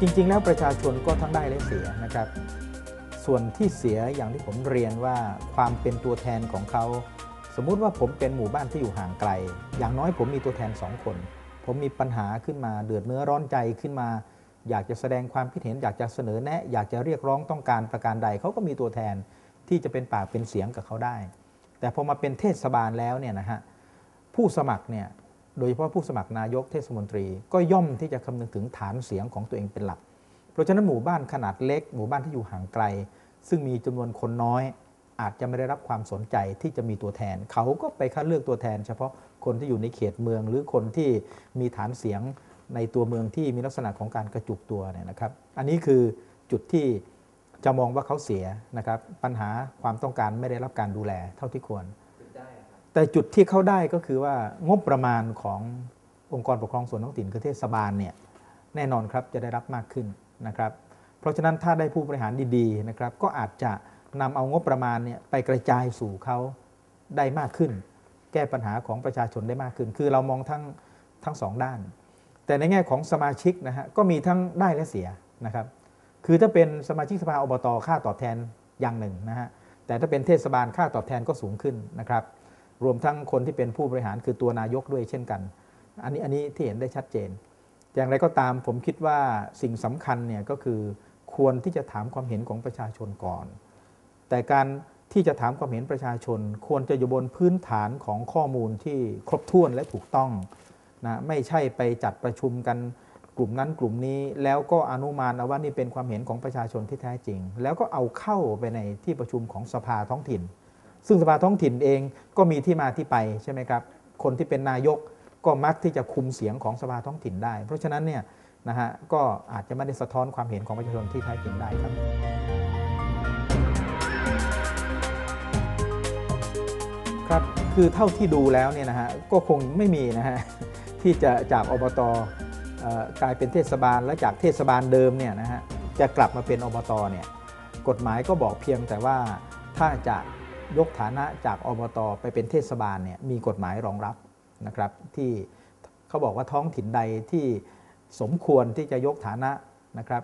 จริง ๆ แล้วประชาชนก็ทั้งได้และเสียนะครับ ส่วนที่เสียอย่างที่ผมเรียนว่าความเป็นตัวแทนของเขา สมมุติว่าผมเป็นหมู่บ้านที่อยู่ห่างไกล อย่างน้อยผมมีตัวแทนสองคน ผมมีปัญหาขึ้นมาเดือดเนื้อร้อนใจขึ้นมา อยากจะแสดงความคิดเห็นอยากจะเสนอแนะ อยากจะเรียกร้องต้องการประการใดเขาก็มีตัวแทนที่จะเป็นปากเป็นเสียงกับเขาได้ แต่พอมาเป็นเทศบาลแล้วเนี่ยนะฮะผู้สมัครเนี่ยโดยเฉพาะผู้สมัครนายกเทศมนตรี ก็ย่อมที่จะคำนึงถึงฐานเสียงของตัวเองเป็นหลัก เพราะฉะนั้นหมู่บ้านขนาดเล็ก หมู่บ้านที่อยู่ห่างไกล ซึ่งมีจำนวนคนน้อย อาจจะไม่ได้รับความสนใจที่จะมีตัวแทน เขาก็ไปคัดเลือกตัวแทน เฉพาะคนที่อยู่ในเขตเมือง หรือคนที่มีฐานเสียงในตัวเมืองที่มีลักษณะของการกระจุกตัวเนี่ยนะครับ อันนี้คือจุดที่ จะมองว่าเขาเสียนะครับ ปัญหาความต้องการไม่ได้รับการดูแลเท่าที่ควร แต่จุดที่เขาได้ก็คือว่างบประมาณขององค์กรปกครองส่วนท้องถิ่นคือเทศบาลเนี่ยแน่นอนครับจะได้รับมากขึ้นนะครับ เพราะฉะนั้นถ้าได้ผู้บริหารดีๆนะครับก็อาจจะนำเอางบประมาณเนี่ยไปกระจายสู่เขาได้มากขึ้น แก้ปัญหาของประชาชนได้มากขึ้น คือเรามองทั้งทั้งสองด้าน แต่ในแง่ของสมาชิกนะฮะก็มีทั้งได้และเสียนะครับ คือถ้าเป็นสมาชิกสภาอบตค่าตอบแทนอย่างหนึ่งนะฮะแต่ถ้าเป็นเทศบาลค่าตอบแทนก็สูงขึ้นนะครับ รวมทั้งคนที่เป็นผู้บริหารคือตัวนายกด้วยเช่นกัน อันนี้อันนี้ที่เห็นได้ชัดเจน อย่างไรก็ตามผมคิดว่าสิ่งสำคัญเนี่ยก็คือควรที่จะถามความเห็นของประชาชนก่อน แต่การที่จะถามความเห็นประชาชน ควรจะอยู่บนพื้นฐานของข้อมูลที่ครบถ้วนและถูกต้องนะไม่ใช่ไปจัดประชุมกัน กลุ่มนั้นกลุ่มนี้แล้วก็อนุมานเอาว่านี่เป็นความเห็นของประชาชนที่แท้จริง แล้วก็เอาเข้าไปในที่ประชุมของสภาท้องถิ่น ซึ่งสภาท้องถิ่นเองก็มีที่มาที่ไปใช่ไหมครับคนที่เป็นนายกก็มักที่จะคุมเสียงของสภาท้องถิ่นได้ เพราะฉะนั้นเนี่ยนะฮะก็อาจจะไม่ได้สะท้อนความเห็นของประชาชนที่แท้จริงได้ครับครับคือเท่าที่ดูแล้วเนี่ยนะฮะก็คงไม่มีนะฮะที่จะจากอบตอ กลายเป็นเทศบาลและจากเทศบาลเดิมเนี่ยนะฮะจะกลับมาเป็นอบตเนี่ยกฎหมายก็บอกเพียงแต่ว่าถ้าจะยกฐานะจากอบตไปเป็นเทศบาลเนี่ยมีกฎหมายรองรับนะครับ ที่เขาบอกว่าท้องถิ่นใดที่สมควรที่จะยกฐานะนะครับ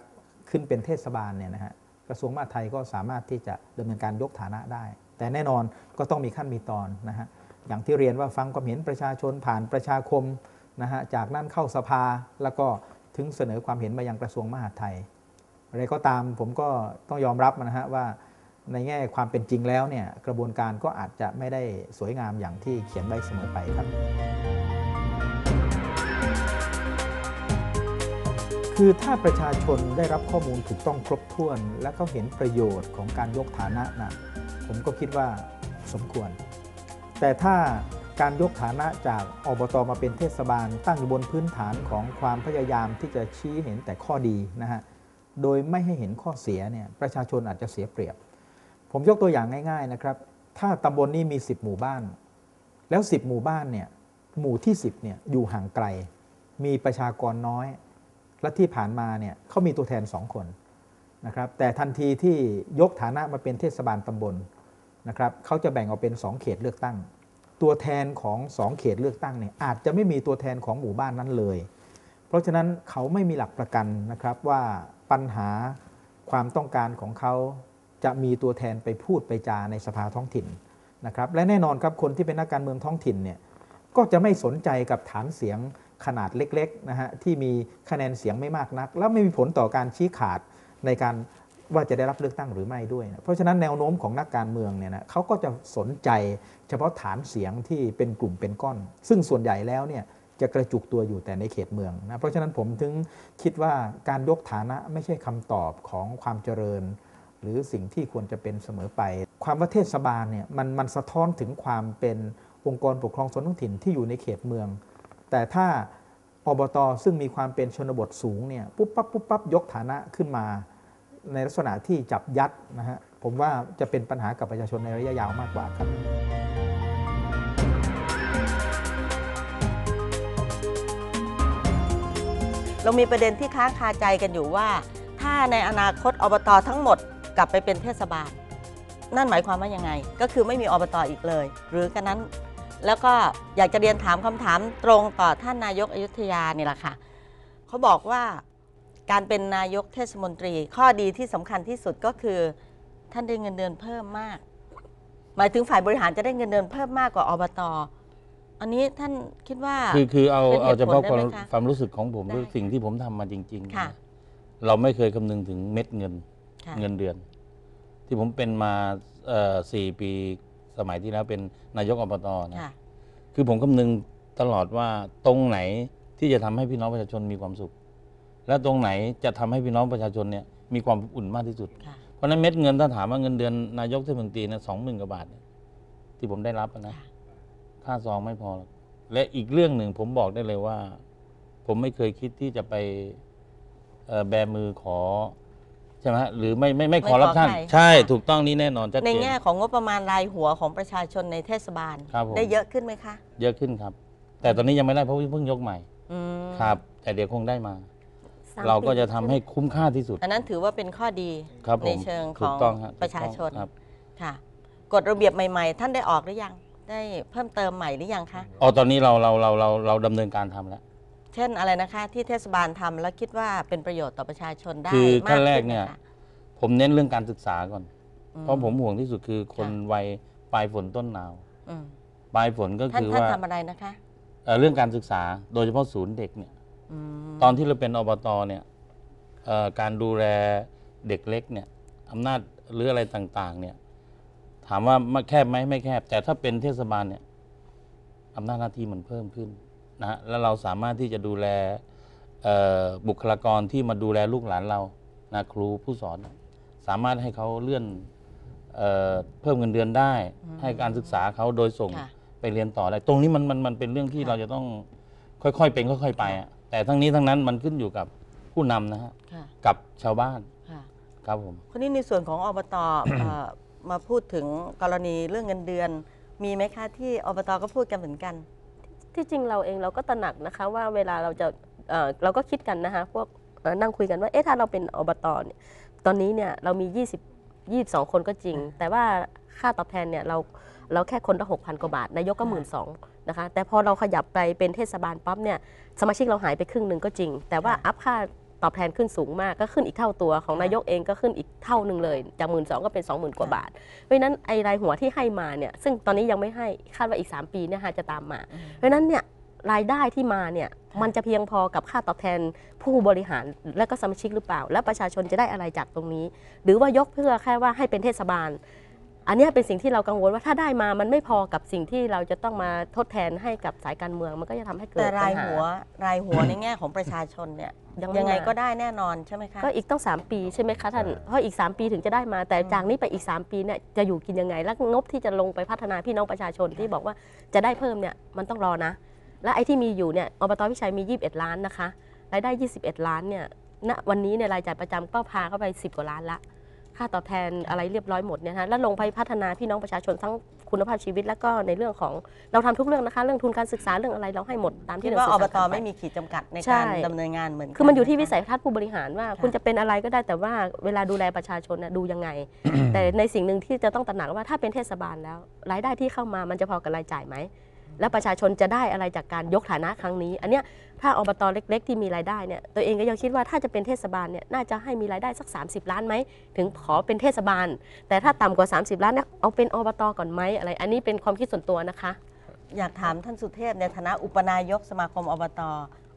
ขึ้นเป็นเทศบาลเนี่ยนะฮะกระทรวงมหาดไทยก็สามารถที่จะดำเนินการยกฐานะได้ แต่แน่นอนก็ต้องมีขั้นมีตอนนะฮะอย่างที่เรียนว่าฟังความเห็นประชาชนผ่านประชาคม นะฮะจากนั้นเข้าสภาแล้วก็ถึงเสนอความเห็นมายังกระทรวงมหาดไทยอะไรก็ตามผมก็ต้องยอมรับนะฮะว่าในแง่ความเป็นจริงแล้วเนี่ยกระบวนการก็อาจจะไม่ได้สวยงามอย่างที่เขียนไว้เสมอไปครับ คือถ้าประชาชนได้รับข้อมูลถูกต้องครบถ้วน และเขาเห็นประโยชน์ของการยกฐานะนะผมก็คิดว่าสมควร แต่ถ้า การยกฐานะจากอบตมาเป็นเทศบาล ตั้งอยู่บนพื้นฐานของความพยายามที่จะชี้เห็นแต่ข้อดีนะฮะโดยไม่ให้เห็นข้อเสียเนี่ยประชาชนอาจจะเสียเปรียบ ผมยกตัวอย่างง่าย ๆนะครับ ถ้าตำบลนี้มี 10 หมู่บ้าน แล้ว 10 หมู่บ้านเนี่ยหมู่ที่ 10เนี่ยอยู่ห่างไกล มีประชากรน้อย และที่ผ่านมาเนี่ยเขามีตัวแทน 2 คนนะครับแต่ทันทีที่ยกฐานะมาเป็นเทศบาลตำบลนะครับเขาจะแบ่งออกเป็น 2 เขตเลือกตั้ง ตัวแทนของ2เขตเลือกตั้งเนี่ยอาจจะไม่มีตัวแทนของหมู่บ้านนั้นเลย เพราะฉะนั้นเขาไม่มีหลักประกันนะครับว่าปัญหาความต้องการของเขาจะมีตัวแทนไปพูดไปจาในสภาท้องถิ่นนะครับและแน่นอนครับคนที่เป็นนักการเมืองท้องถิ่นเนี่ยก็จะไม่สนใจกับฐานเสียงขนาดเล็กๆนะฮะที่มีคะแนนเสียงไม่มากนัก แล้วไม่มีผลต่อการชี้ขาดในการ ว่าจะได้รับเลือกตั้งหรือไม่ด้วยนะเพราะฉะนั้นแนวโน้มของนักการเมืองเนี่ยนะเขาก็จะสนใจเฉพาะฐานเสียงที่เป็นกลุ่มเป็นก้อน ซึ่งส่วนใหญ่แล้วเนี่ยจะกระจุกตัวอยู่แต่ในเขตเมืองนะเพราะฉะนั้นผมถึงคิดว่าการยกฐานะไม่ใช่คำตอบของความเจริญ หรือสิ่งที่ควรจะเป็นเสมอไป ความว่าเทศบาลเนี่ยมันมันสะท้อนถึงความเป็นองค์กรปกครองส่วนท้องถิ่นที่อยู่ในเขตเมือง แต่ถ้าอบตซึ่งมีความเป็นชนบทสูงเนี่ยปุ๊บปั๊บปุ๊บปั๊บยกฐานะขึ้นมา ในลักษณะที่จับยัดนะฮะผมว่าจะเป็นปัญหากับประชาชนในระยะยาวมากกว่าครับเรามีประเด็นที่ค้างคาใจกันอยู่ว่า ถ้าในอนาคตอบตทั้งหมดกลับไปเป็นเทศบาล นั่นหมายความว่ายังไง ก็คือไม่มีอบตอีกเลย หรือกันนั้น แล้วก็อยากจะเรียนถามคำถามตรงต่อท่านนายกอยุธยานี่แหละค่ะเขาบอกว่า การเป็นนายกเทศมนตรี ข้อดีที่สำคัญที่สุดก็คือ ท่านได้เงินเดือนเพิ่มมาก หมายถึงฝ่ายบริหารจะได้เงินเดือนเพิ่มมากกว่าอบตอันนี้ท่านคิดว่า คือคือเอาเป็นเหตุเอาเฉพาะผลความได้ไหมคะความรู้สึกของผมได้หรือสิ่งที่ผมทำมาจริงๆค่ะนะเราไม่เคยคำนึงถึงเม็ดเงินค่ะ เงินเดือน ที่ผมเป็นมาเอ่อสี่ปีสมัยที่แล้วเป็นนายกอบตนะ ค่ะ คือผมคำนึงตลอดว่าตรงไหนที่จะทำให้พี่น้องประชาชนมีความสุข และตรงไหนจะทำให้พี่น้องประชาชนเนี่ยมีความอุ่นมากที่สุดค่ะเพราะฉะนั้นเม็ดเงินถ้าถามว่าเงินเดือนนายกเทศมนตรีนะสองหมื่นกว่าบาทเนี่ยที่ผมได้รับอะนะค่ะค่าซองไม่พอหรอกและอีกเรื่องหนึ่งผมบอกได้เลยว่า ผมไม่เคยคิดที่จะไปเอ่อแบมือขอใช่ไหมฮะหรือไม่ไม่ไม่ไม่ขอรับท่านขอใครใช่ค่ะถูกต้องนี่แน่นอนชัดในเจนแง่ของงบประมาณรายหัวของประชาชนในเทศบาลครับผมได้เยอะขึ้นไหมคะ เยอะขึ้นครับ แต่ตอนนี้ยังไม่ได้เพราะว่าเพิ่งยกใหม่อืมครับ แต่เดี๋ยวคงได้มา สมเราก็ปีจะทำให้คุ้มค่าที่สุด อันนั้นถือว่าเป็นข้อดีครับผมในเชิงขถูอกงต้องฮะถูกประชาชนต้องครับค่ะกฎระเบียบใหม่ ๆ ท่านได้ออกหรือยัง ได้เพิ่มเติมใหม่หรือยังคะอ๋อตอนนี้เราเราเราเราเราดำเนินการทำแล้ว เช่นอะไรนะคะที่เทศบาลทำแล้วคิดว่าเป็นประโยชน์ต่อประชาชนได้คือมาขั้กนแรกขึ้เนี่ยะคะผมเน้นเรื่องการศึกษาก่อน อื เพราะผมห่วงที่สุดคือคนวัยปลายฝนต้นหนาว อืมปลายฝนก็ท่านคือท่านว่าทำอะไรนะคะ เอ่อเรื่องการศึกษาโดยเฉพาะศูนย์เด็กเนี่ยอืม ตอนที่เราเป็นอบตเนี่ยเอ่อการดูแลเด็กเล็กเนี่ยอำนาจหรืออะไรต่าง ๆ เนี่ย ถามว่ามาแคบไหมไม่แคบ แต่ถ้าเป็นเทศบาลเนี่ยอำนาจหน้าที่มันเพิ่มขึ้นนะฮะแล้วเราสามารถที่จะดูแลเอ่อบุคลากรที่มาดูแลลูกหลานเรานะครูผู้สอน สามารถให้เขาเลื่อนเอ่อเพิ่มเงินเดือนได้ ให้การศึกษาเขาโดยส่งค่ะไปเรียนต่อได้ ตรงนี้มันมันมันเป็นเรื่องที่ค่ะเราจะต้องค่อยๆเป็นค่อย ๆ ไปอะ แต่ทั้งนี้ทั้งนั้นมันขึ้นอยู่กับผู้นำนะฮะค่ะกับชาวบ้านค่ะครับผมคนนี้ในส่วนของอบตเอ่อมาพูดถึงกรณีเรื่องเงินเดือน มีไหมคะที่อบตก็พูดกันเหมือนกัน ที่จริงเราเองเราก็ตระหนักนะคะว่าเวลาเราจะเอ่อเราก็คิดกันนะคะพวกเอ่อนั่งคุยกันว่าเอ๊ะถ้าเราเป็นอบตเนี่ยตอนนี้เนี่ยเรามี 20 22 คนก็จริง แต่ว่าค่าตอบแทนเนี่ยเราเราแค่คนละ6,000 กว่าบาท นายกก็หมื่นสอง นะคะแต่พอเราขยับไปเป็นเทศบาลปั๊บเนี่ยสมาชิกเราหายไปครึ่งหนึ่งก็จริง แต่ว่าค่ะอัพค่าตอบแทนขึ้นสูงมากก็ขึ้นอีกเท่าตัวของค่ะนายกเองก็ขึ้นอีกเท่าหนึ่งเลย จากหมื่นสองก็เป็น 20,000 กว่าบาท เพราะฉะนั้นไอ้รายหัวที่ให้มาเนี่ยซึ่งตอนนี้ยังไม่ให้คาดว่าอีก 3 ปีเนี่ยค่ะจะตามมา เพราะฉะนั้นเนี่ยรายได้ที่มาเนี่ยค่ะมันจะเพียงพอกับค่าตอบแทนผู้บริหารและก็สมาชิกหรือเปล่า และประชาชนจะได้อะไรจากตรงนี้ หรือว่ายกเพื่อแค่ว่าให้เป็นเทศบาล อันเนี้ยเป็นสิ่งที่เรากังวลว่าถ้าได้มามันไม่พอกับสิ่งที่เราจะต้องมาทดแทนให้กับสายการเมือง มันก็จะทำให้เกิดแต่รายปัญหัวรายหัวในแง่ของประชาชนเนี่ยยังไม่ยังไงมาก็ได้แน่นอนใช่ไหมคะก็อีกต้อง 3 ปีใช่ไหมคะท่านเพราะอีก 3 ปีถึงจะได้มา แต่จากนี้ไปอีก 3 ปีเนี่ยจะอยู่กินยังไงและงบที่จะลงไปพัฒนาพี่น้องประชาชนที่บอกว่าจะได้เพิ่มเนี่ยมันต้องรอนะ และไอ้ที่มีอยู่เนี่ยอบตพิชัยมี 21 ล้านนะคะรายได้ 21 ล้านเนี่ยณวันนี้เนี่ยรายจ่ายประจำก็พาเข้าไป 10 กว่าล้านละ ค่าตอบแทนอะไรเรียบร้อยหมดเนี่ยนะแล้วลงไปพัฒนาพี่น้องประชาชนทั้งคุณภาพชีวิต แล้วก็ในเรื่องของเราทำทุกเรื่องนะคะ เรื่องทุนการศึกษาเรื่องอะไรเราให้หมดตามคิที่ดหนังว่าสือบสั่งตการปไม่มีขีดจำกัดในใช่การดำเนินงานเหมือนกัคือมันอยู่ที่ะะวิสัยทัศน์ผู้บริหารว่าค่ะคุณจะเป็นอะไรก็ได้แต่ว่าเวลาดูแลประชาชนน่ะดูยังไง แต่ในสิ่งหนึ่งที่จะต้องตระหนักว่าถ้าเป็นเทศบาลแล้ว รายได้ที่เข้ามามันจะพอกับรายจ่ายไหม และประชาชนจะได้อะไรจากการยกฐานะครั้งนี้ อันเนี้ยถ้าอบตเล็ก ๆ ที่มีรายได้เนี่ยตัวเองก็ยังคิดว่าถ้าจะเป็นเทศบาลเนี่ยน่าจะให้มีรายได้สัก 30 ล้านไหมถึงขอเป็นเทศบาล แต่ถ้าต่ำกว่า 30 ล้านเนี่ยเอาเป็นอบตก่อนไหมอะไร อันนี้เป็นความคิดส่วนตัวนะคะ อยากถามท่านสุเทพในฐานะอุปนายกสมาคมอบต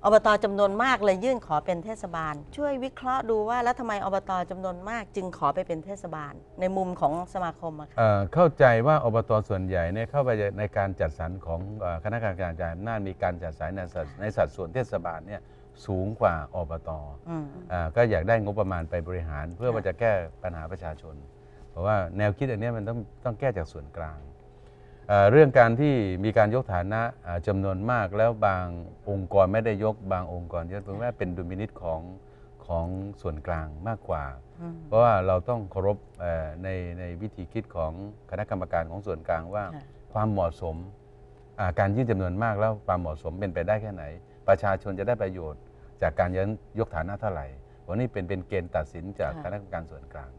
อบตจำนวนมากเลยยื่นขอเป็นเทศบาล ช่วยวิเคราะห์ดูว่าแล้วทำไมอบตจำนวนมาก จึงขอไปเป็นเทศบาล ในมุมของสมาคมอะค่ะ เอ่อเข้าใจว่าอบตส่วนใหญ่เนี่ยเข้าไปในการจัดสรรของเอ่อคณะกรรมการการอำนาจมีการจัดสรรในสัดในสัดส่วนเทศบาลเนี่ยสูงกว่าอบตอืม อ่าก็อยากได้งบประมาณไปบริหาร เพื่อค่ะว่าจะแก้ปัญหาประชาชน เพราะว่าแนวคิดอันเนี้ยมันต้องต้องแก้จากส่วนกลาง เอ่อเรื่องการที่มีการยกฐานะอ่าจำนวนมาก แล้วบางองค์กรไม่ได้ยกบางองค์กรยกเพราะว่าเป็นดุลพินิษของของส่วนกลางมากกว่าอืมเพราะว่าเราต้องเคารพเอ่อในในวิธีคิดของคณะกรรมการของส่วนกลางว่าค่ะความเหมาะสมอ่าการยื่นจำนวนมากแล้วความเหมาะสมเป็นไปได้แค่ไหน ประชาชนจะได้ประโยชน์ จากการยันยกฐานะเท่าไหร่วันนี้เป็นเป็นเกณฑ์ตัดสินจากค่ะคณะกรรมการส่วนกลาง